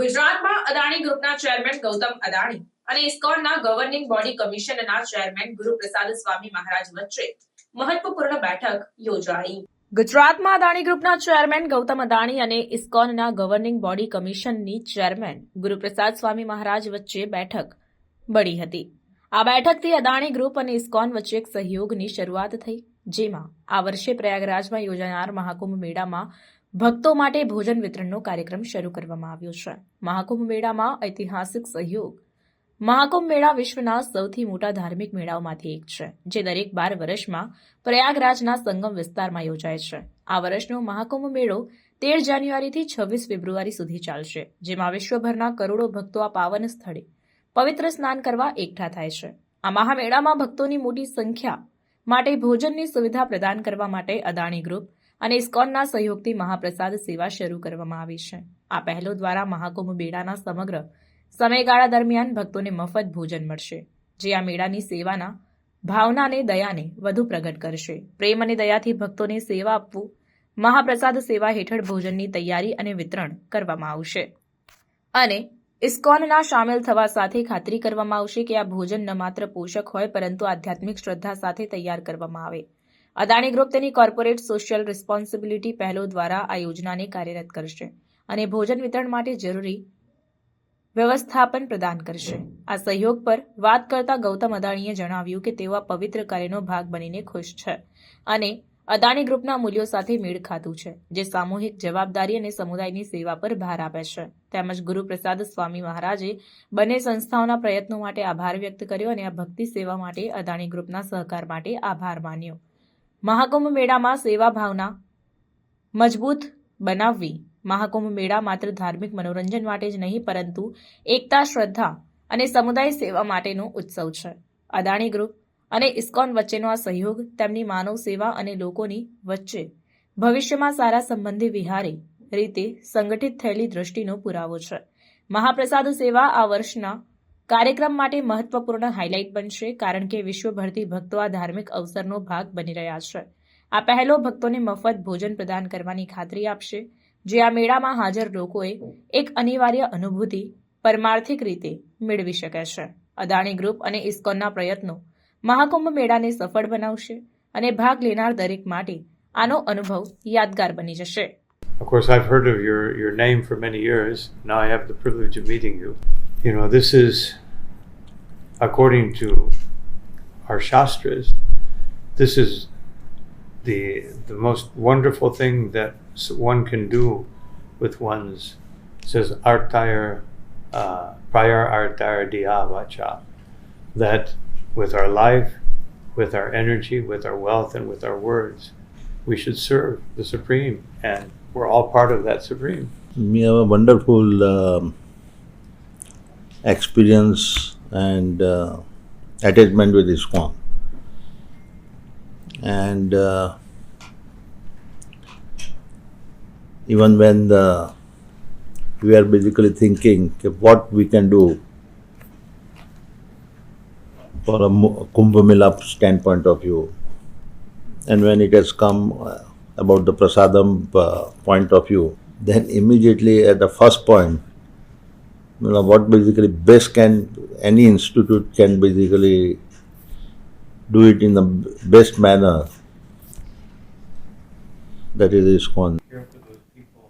ગુજરાતમાં અદાણી ગ્રુપના ચેરમેન ગૌતમ અદાણી અને ઇસ્કોનના ગવર્નિંગ બોડી કમિશનના ચેરમેન ગુરુપ્રસાદ સ્વામી મહારાજ વચ્ચે મહત્વપૂર્ણ બેઠક યોજાઈ. ગુજરાતમાં અદાણી ગ્રુપના ચેરમેન ગૌતમ અદાણી અને ઇસ્કોનના ગવર્નિંગ બોડી કમિશનની ચેરમેન ગુરુપ્રસાદ સ્વામી મહારાજ વચ્ચે બેઠક મળી હતી. આ બેઠકથી અદાણી ગ્રુપ અને ઇસ્કોન વચ્ચે એક સહયોગની શરૂઆત થઈ, જેમાં આ વર્ષે પ્રયાગરાજમાં યોજાનાર મહાકુંભ મેળામાં ભક્તો માટે ભોજન વિતરણનો કાર્યક્રમ શરૂ કરવામાં આવ્યો છે. મહાકુંભ મેળામાં ઐતિહાસિક સહયોગ. મહાકુંભ મેળા વિશ્વના સૌથી મોટા ધાર્મિક મેળાઓમાંથી એક છે, જે દરેક બાર વર્ષમાં પ્રયાગરાજના સંગમ વિસ્તારમાં યોજાય છે. આ વર્ષનો મહાકુંભ મેળો તેર જાન્યુઆરીથી છવ્વીસ ફેબ્રુઆરી સુધી ચાલશે, જેમાં વિશ્વભરના કરોડો ભક્તો આ પાવન સ્થળે પવિત્ર સ્નાન કરવા એકઠા થાય છે. આ મહામેળામાં ભક્તોની મોટી સંખ્યા માટે ભોજનની સુવિધા પ્રદાન કરવા માટે અદાણી ગ્રુપ અને ઇસ્કોનના સહયોગથી મહાપ્રસાદ સેવા શરૂ કરવામાં આવી છે. આ પહેલો દ્વારા મહાકુંભ મેળાના સમગ્ર સમયગાળા દરમિયાન ભક્તોને મફત ભોજન મળશે, જે આ મેળાની સેવાના ભાવના અને દયાને વધુ પ્રગટ કરશે. પ્રેમ અને દયાથી ભક્તોને સેવા આપવું, મહાપ્રસાદ સેવા હેઠળ ભોજનની તૈયારી અને વિતરણ કરવામાં આવશે. અને ઇસ્કોનના સામેલ થવા સાથે ખાતરી કરવામાં આવશે કે આ ભોજન ન માત્ર પોષક હોય પરંતુ આધ્યાત્મિક શ્રદ્ધા સાથે તૈયાર કરવામાં આવે. અદાણી ગ્રુપ તેની કોર્પોરેટ સોશિયલ રિસ્પોન્સિબિલિટી પહેલો દ્વારા આ યોજનાને કાર્યરત કરશે અને ભોજન વિતરણ માટે જરૂરી વ્યવસ્થાપન પ્રદાન કરશે. આ સહયોગ પર વાત કરતા ગૌતમ અદાણીએ જણાવ્યું કે તેઓ આ પવિત્ર કાર્યનો ભાગ બનીને ખુશ છે અને અદાણી ગ્રુપના મૂલ્યો સાથે મેળ ખાતું છે, જે સામૂહિક જવાબદારી અને સમુદાયની સેવા પર ભાર આપે છે. તેમજ ગુરુપ્રસાદ સ્વામી મહારાજે બંને સંસ્થાઓના પ્રયત્નો માટે આભાર વ્યક્ત કર્યો અને આ ભક્તિ સેવા માટે અદાણી ગ્રુપના સહકાર માટે આભાર માન્યો. મહાકુંભ મેળામાં સેવા ભાવના મજબૂત બનાવવી. મહાકુંભ મેળા માત્ર ધાર્મિક મનોરંજન માટે જ નહીં, પરંતુ એકતા, શ્રદ્ધા અને સમુદાય સેવા માટેનો ઉત્સવ છે. અદાણી ગ્રુપ અને ઇસ્કોન વચ્ચેનો આ સહયોગ તેમની માનવ સેવા અને લોકોની વચ્ચે ભવિષ્યમાં સારા સંબંધી વિહારે રીતે સંગઠિત થયેલી દ્રષ્ટિનો પુરાવો છે. મહાપ્રસાદ સેવા આ વર્ષના કાર્યક્રમ માટે મહત્વપૂર્ણ હાઇલાઇટ બનશે કારણ કે વિશ્વભરથી ભક્તો આ ધાર્મિક અવસરનો ભાગ બની રહ્યા છે આ પહેલો ભક્તોને મફત ભોજન પ્રદાન કરવાની ખાતરી આપશે જે આ મેળામાં હાજર લોકોએ એક અનિવાર્ય અનુભૂતિ પરમાર્થિક રીતે મેળવી શકે છે અદાણી ગ્રુપ અને ઇસ્કોનના પ્રયત્નો મહાકુંભ મેળાને સફળ બનાવશે અને ભાગ લેનાર દરેક માટે આનો અનુભવ યાદગાર બની જશે Of course, I've heard of your, your name for many years. Now I have the privilege of meeting you. You know, this is, according to our Shastras, this is the, the most wonderful thing that one can do with one's, says, artire, uh, prior artire diya vacha, that with our life, with our energy, with our wealth, and with our words, we should serve the Supreme, and we're all part of that Supreme. We have a wonderful um, experience and uh, attachment with ISKCON. And uh, even when the, we are basically thinking what we can do for a Kumbh Mela standpoint of view, and when it has come uh, about the prasadam uh, point of view, then immediately at the first point, you know, what basically best can any institute can basically do it in the best manner. That is ISKCON.